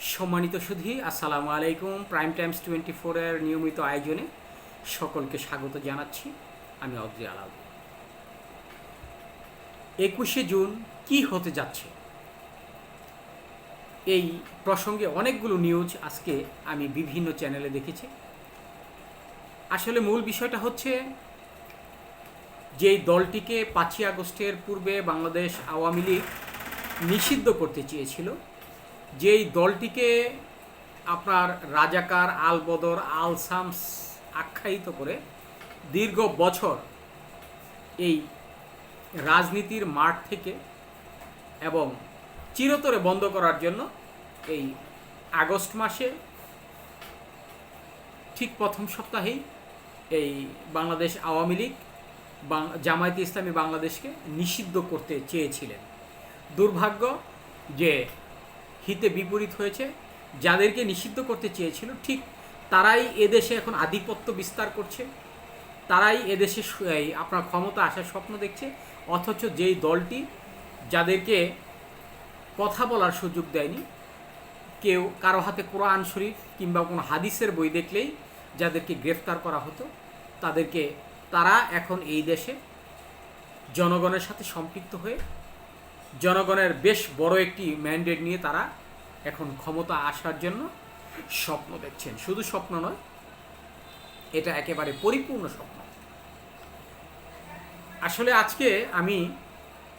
সম্মানিত সুধী, আসসালামু আলাইকুম। প্রাইম টাইমস টোয়েন্টি ফোরের নিয়মিত আয়োজনে সকলকে স্বাগত জানাচ্ছি। আমি অদ্রি আলাল। একুশে জুন কি হতে যাচ্ছে? এই প্রসঙ্গে অনেকগুলো নিউজ আজকে আমি বিভিন্ন চ্যানেলে দেখেছি। আসলে মূল বিষয়টা হচ্ছে, যেই দলটিকে পাঁচই আগস্টের পূর্বে বাংলাদেশ আওয়ামী লীগ নিষিদ্ধ করতে চেয়েছিল যেই দলটিকে আপনার রাজাকার আল বদর আল সামস আখ্যায়িত করে দীর্ঘ বছর এই রাজনীতির মাঠ থেকে এবং চিরতরে বন্ধ করার জন্য এই আগস্ট মাসে ঠিক প্রথম সপ্তাহেই এই বাংলাদেশ আওয়ামী লীগ জামায়াতে ইসলামী বাংলাদেশকে নিষিদ্ধ করতে চেয়েছিলেন। দুর্ভাগ্য যে হিতে বিপরীত হয়েছে, যাদেরকে নিষিদ্ধ করতে চেয়েছিল, ঠিক তারাই এদেশে এখন আধিপত্য বিস্তার করছে, তারাই এদেশে আপনার ক্ষমতা আসার স্বপ্ন দেখছে, অথচ যেই দলটি যাদেরকে কথা বলার সুযোগ দেয়নি, কেউ কারও হাতে কোরআন শরীফ কিংবা কোনো হাদিসের বই দেখলেই যাদেরকে গ্রেফতার করা হতো, তাদেরকে, তারা এখন এই দেশে জনগণের সাথে সম্পৃক্ত হয়ে জনগণের বেশ বড় একটি ম্যান্ডেট নিয়ে তারা এখন ক্ষমতা আসার জন্য স্বপ্ন দেখছেন। শুধু স্বপ্ন নয়, এটা একেবারে পরিপূর্ণ স্বপ্ন। আসলে আজকে আমি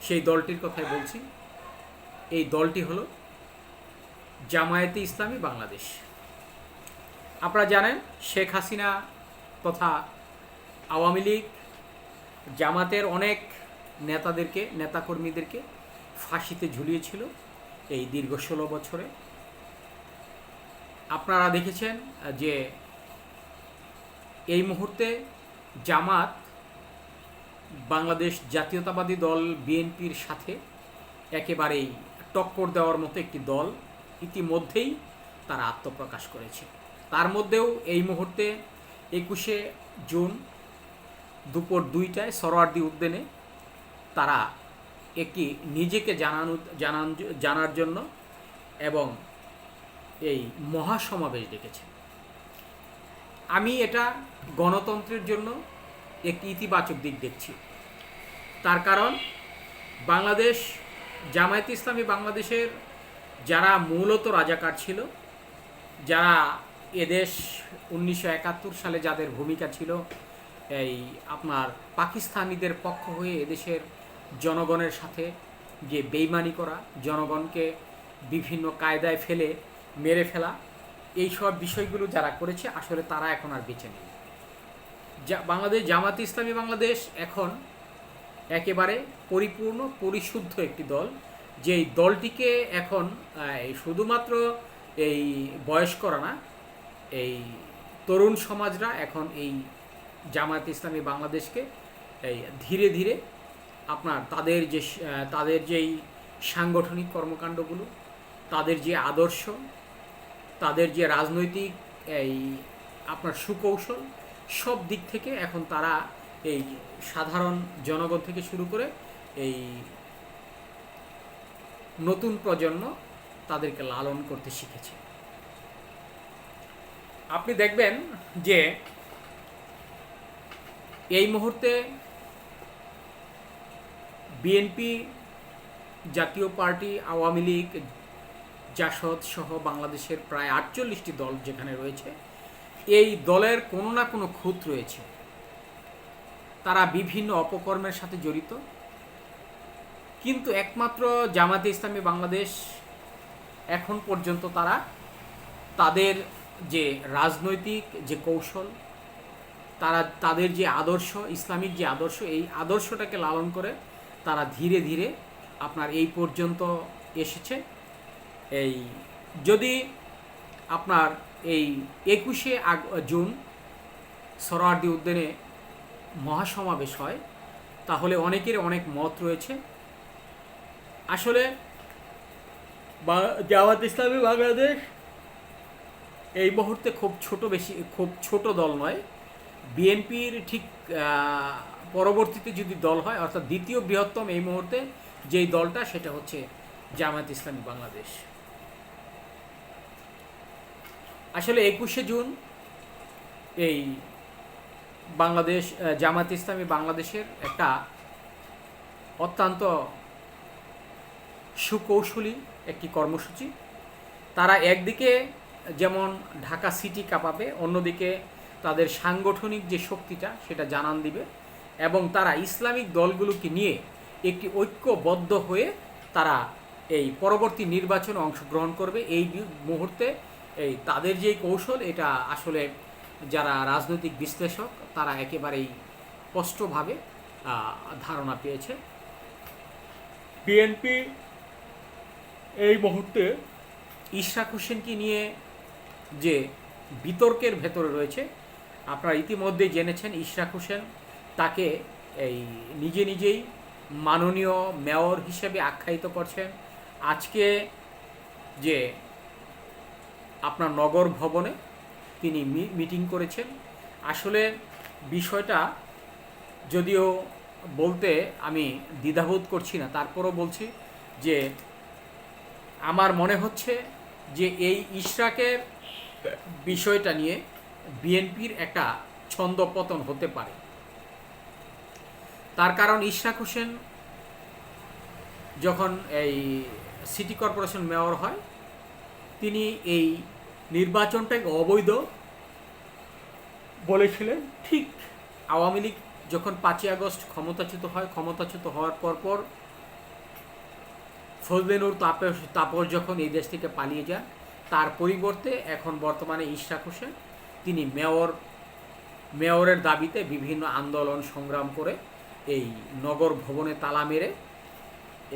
সেই দলটির কথাই বলছি। এই দলটি হলো জামায়াতে ইসলামী বাংলাদেশ। আপনারা জানেন, শেখ হাসিনা তথা আওয়ামী লীগ জামাতের অনেক নেতাদেরকে, নেতাকর্মীদেরকে ফাঁসিতে ঝুলিয়েছিল এই দীর্ঘ ষোলো বছরে। আপনারা দেখেছেন যে এই মুহূর্তে জামাত বাংলাদেশ জাতীয়তাবাদী দল, বিএনপির সাথে একেবারেই টক্কর দেওয়ার মতো একটি দল ইতিমধ্যেই তারা আত্মপ্রকাশ করেছে। তার মধ্যেও এই মুহূর্তে একুশে জুন দুপুর দুইটায় সরোয়ার্দি উদ্যানে তারা একটি নিজেকে জানানো, জানান, জানার জন্য এবং এই মহাসমাবেশ ডেকেছে আমি এটা গণতন্ত্রের জন্য একটি ইতিবাচক দিক দেখছি। তার কারণ, বাংলাদেশ, জামায়াত ইসলামী বাংলাদেশের যারা মূলত রাজাকার ছিল, যারা এদেশ উনিশশো একাত্তর সালে যাদের ভূমিকা ছিল, এই আপনার পাকিস্তানিদের পক্ষ হয়ে এদেশের জনগণের সাথে যে বেইমানি করা, জনগণকে বিভিন্ন কায়দায় ফেলে, মেরে ফেলা এই সব বিষয়গুলো যারা করেছে, আসলে তারা এখন আর বেঁচে নেই। যা বাংলাদেশ জামাত ইসলামী বাংলাদেশ এখন একেবারে পরিপূর্ণ, পরিশুদ্ধ একটি দল। যেই দলটিকে এখন শুধুমাত্র এই বয়স্করা না, এই তরুণ সমাজরা এখন এই জামায়াত ইসলামী বাংলাদেশকে, এই ধীরে ধীরে আপনার তাদের যে, তাদের যেই সাংগঠনিক কর্মকাণ্ডগুলো, তাদের যে আদর্শ, তাদের যে রাজনৈতিক এই আপনার সুকৌশল, সব দিক থেকে এখন তারা এই সাধারণ জনগণ থেকে শুরু করে এই নতুন প্রজন্ম তাদেরকে লালন করতে শিখেছে। আপনি দেখবেন যে এই মুহূর্তে বিএনপি জাতীয় পার্টি, আওয়ামী লীগ, জাসদ সহ বাংলাদেশের প্রায় আটচল্লিশটি দল যেখানে রয়েছে, এই দলের কোনো না কোনো খুঁত রয়েছে। তারা বিভিন্ন অপকর্মের সাথে জড়িত। কিন্তু একমাত্র জামাতে ইসলামী বাংলাদেশ এখন পর্যন্ত তারা তাদের যে রাজনৈতিক যে কৌশল, তারা তাদের যে আদর্শ, ইসলামিক যে আদর্শ, এই আদর্শটাকে লালন করে তারা ধীরে ধীরে আপনার এই পর্যন্ত এসেছে। এই যদি আপনার এই একুশে আগ, জুন সরোয়ার্দি উদ্যানে মহাসমাবেশ হয়, তাহলে অনেকের অনেক মত রয়েছে। আসলে জামাত ইসলামী বাংলাদেশ এই মুহূর্তে খুব ছোট বেশি, খুব ছোট দল নয়। বিএনপির ঠিক পরবর্তীতে যদি দল হয়, অর্থাৎ দ্বিতীয় বৃহত্তম এই মুহূর্তে যেই দলটা, সেটা হচ্ছে জামায়াত ইসলামী বাংলাদেশ। আসলে একুশে জুন এই বাংলাদেশ জামাত ইসলামী বাংলাদেশের একটা অত্যন্ত সুকৌশলী একটি কর্মসূচি। তারা একদিকে যেমন ঢাকা সিটি কাঁপাবে, অন্যদিকে তাদের সাংগঠনিক যে শক্তিটা, সেটা জানান দিবে। এবং তারা ইসলামিক দলগুলোকে নিয়ে একটি ঐক্যবদ্ধ হয়ে তারা এই পরবর্তী নির্বাচনে অংশগ্রহণ করবে। এই মুহূর্তে এই তাদের যে কৌশল এটা আসলে যারা রাজনৈতিক বিশ্লেষক তারা একেবারেই স্পষ্টভাবে ধারণা পেয়েছে। বিএনপি এই মুহূর্তে ইশরাক হোসেনকে নিয়ে যে বিতর্কের ভেতরে রয়েছে আপনারা ইতিমধ্যেই জেনেছেন ইশরাক হোসেন তাকে এই নিজে নিজেই মাননীয় মেয়র হিসেবে আখ্যায়িত করছেন। আজকে যে আপনার নগর ভবনে তিনি মিটিং করেছেন। আসলে বিষয়টা যদিও বলতে আমি দ্বিধাবোধ করছি না, তারপরও বলছি যে আমার মনে হচ্ছে যে এই ইশরাকের বিষয়টা নিয়ে বিএনপির একটা ছন্দপতন হতে পারে। তার কারণ ইশরাক হোসেন যখন এই সিটি কর্পোরেশন মেয়র হয়, তিনি এই নির্বাচনটাকে অবৈধ বলেছিলেন। ঠিক আওয়ামী লীগ যখন পাঁচই আগস্ট ক্ষমতাচ্যুত হয়, ক্ষমতাচ্যুত হওয়ার পর পর ফজলেনুর তাপস তাপস যখন এই দেশ থেকে পালিয়ে যান, তার পরিবর্তে এখন বর্তমানে ইশরাক হোসেন, তিনি মেয়র, মেয়রের দাবিতে বিভিন্ন আন্দোলন সংগ্রাম করে এই নগর ভবনে তালা মেরে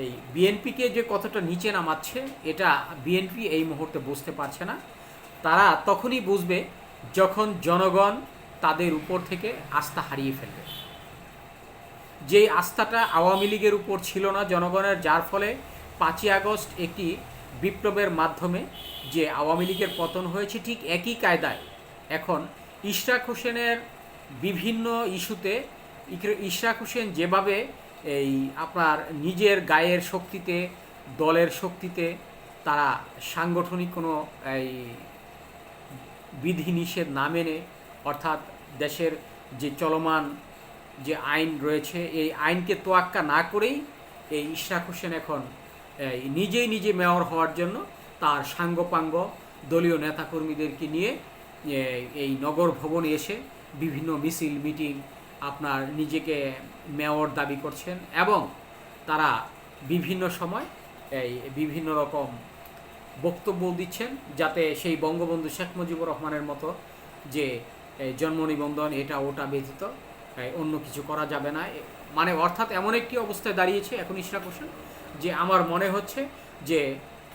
এই বিএনপিকে যে কতটা নিচে নামাচ্ছে, এটা বিএনপি এই মুহূর্তে বুঝতে পারছে না। তারা তখনই বুঝবে যখন জনগণ তাদের উপর থেকে আস্থা হারিয়ে ফেলবে। যেই আস্থাটা আওয়ামী লীগের উপর ছিল না জনগণের, যার ফলে পাঁচই আগস্ট একটি বিপ্লবের মাধ্যমে যে আওয়ামী লীগের পতন হয়েছে, ঠিক একই কায়দায় এখন ইশরাক হোসেনের বিভিন্ন ইস্যুতে ইশরাক হোসেন যেভাবে এই আপনার নিজের গায়ের শক্তিতে, দলের শক্তিতে তারা সাংগঠনিক কোনো এই বিধিনিষেধ না মেনে, অর্থাৎ দেশের যে চলমান যে আইন রয়েছে, এই আইনকে তোয়াক্কা না করেই এই ইশরাক হোসেন এখন নিজেই নিজে মেয়র হওয়ার জন্য তার সাঙ্গপাঙ্গ দলীয় নেতাকর্মীদেরকে নিয়ে এই নগর ভবনে এসে বিভিন্ন মিছিল, মিটিং আপনার নিজেকে মেয়র দাবি করছেন এবং তারা বিভিন্ন সময় এই বিভিন্ন রকম বক্তব্য দিচ্ছেন যাতে সেই বঙ্গবন্ধু শেখ মুজিবুর রহমানের মতো যে জন্ম নিবন্ধন এটা ওটা ব্যতীত অন্য কিছু করা যাবে না। মানে অর্থাৎ এমন একটি অবস্থায় দাঁড়িয়েছে এখন ইশরাক হোসেন, যে আমার মনে হচ্ছে যে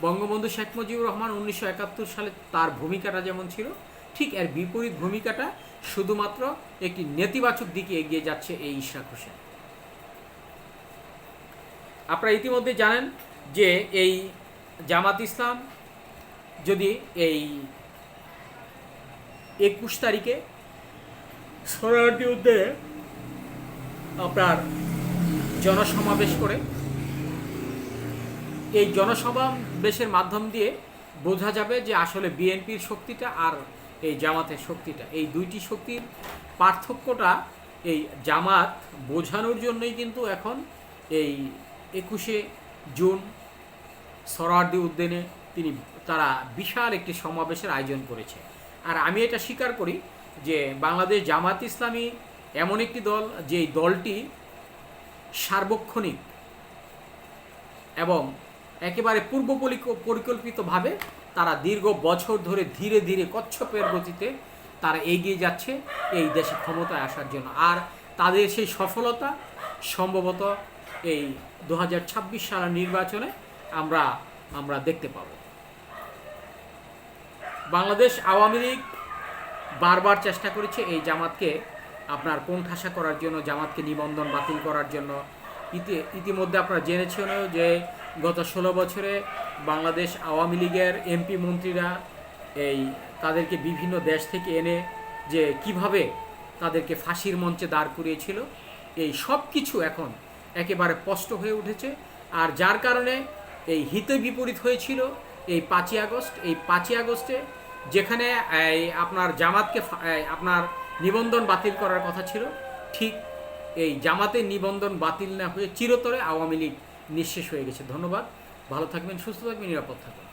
বঙ্গবন্ধু শেখ মুজিবুর রহমান উনিশশো একাত্তর সালে তার ভূমিকাটা যেমন ছিল ঠিক এর বিপরীত ভূমিকাটা শুধুমাত্র একটি নেতিবাচক দিকে এগিয়ে যাচ্ছে এই ইশরাক হোসেন। আপনারা ইতিমধ্যে জানেন যে এই জামাত ইসলাম যদি এই একুশ তারিখে সোনারটি উদ্যানে আপনার জনসমাবেশ করে, এই জনসমাবেশের মাধ্যম দিয়ে বোঝা যাবে যে আসলে বিএনপির শক্তিটা আর এই জামাতের শক্তিটা। এই দুইটি শক্তির পার্থক্যটা এই জামাত বোঝানোর জন্যই কিন্তু এখন এই একুশে জুন সরার্দি উদ্যানে তিনি, তারা বিশাল একটি সমাবেশের আয়োজন করেছে। আর আমি এটা স্বীকার করি যে বাংলাদেশ জামাত ইসলামী এমন একটি দল যে দলটি সার্বক্ষণিক এবং একেবারে পূর্ব পরিক- পরিকল্পিতভাবে তারা দীর্ঘ বছর ধরে ধীরে ধীরে কচ্ছপের গতিতে তারা এগিয়ে যাচ্ছে এই দেশে ক্ষমতায় আসার জন্য। আর তাদের সেই সফলতা সম্ভবত এই দু হাজার ছাব্বিশ সালের নির্বাচনে আমরা আমরা দেখতে পাব। বাংলাদেশ আওয়ামী লীগ বারবার চেষ্টা করেছে এই জামাতকে আপনার কোণঠাসা করার জন্য, জামাতকে নিবন্ধন বাতিল করার জন্য। ইতি, ইতিমধ্যে আপনারা জেনেছেন যে গত ষোলো বছরে বাংলাদেশ আওয়ামী লীগের এমপি মন্ত্রীরা এই তাদেরকে বিভিন্ন দেশ থেকে এনে যে কীভাবে তাদেরকে ফাঁসির মঞ্চে দাঁড় করিয়েছিল, এই সব কিছু এখন একেবারে স্পষ্ট হয়ে উঠেছে। আর যার কারণে এই হিতে বিপরীত হয়েছিল এই পাঁচই আগস্ট। এই পাঁচই আগস্টে যেখানে আপনার জামাতকে আপনার নিবন্ধন বাতিল করার কথা ছিল, ঠিক এই জামাতের নিবন্ধন বাতিল না হয়ে চিরতরে আওয়ামী লীগ নিঃশেষ হয়ে গেছে। ধন্যবাদ। ভালো থাকবেন সুস্থ থাকবেন নিরাপদ থাকবেন।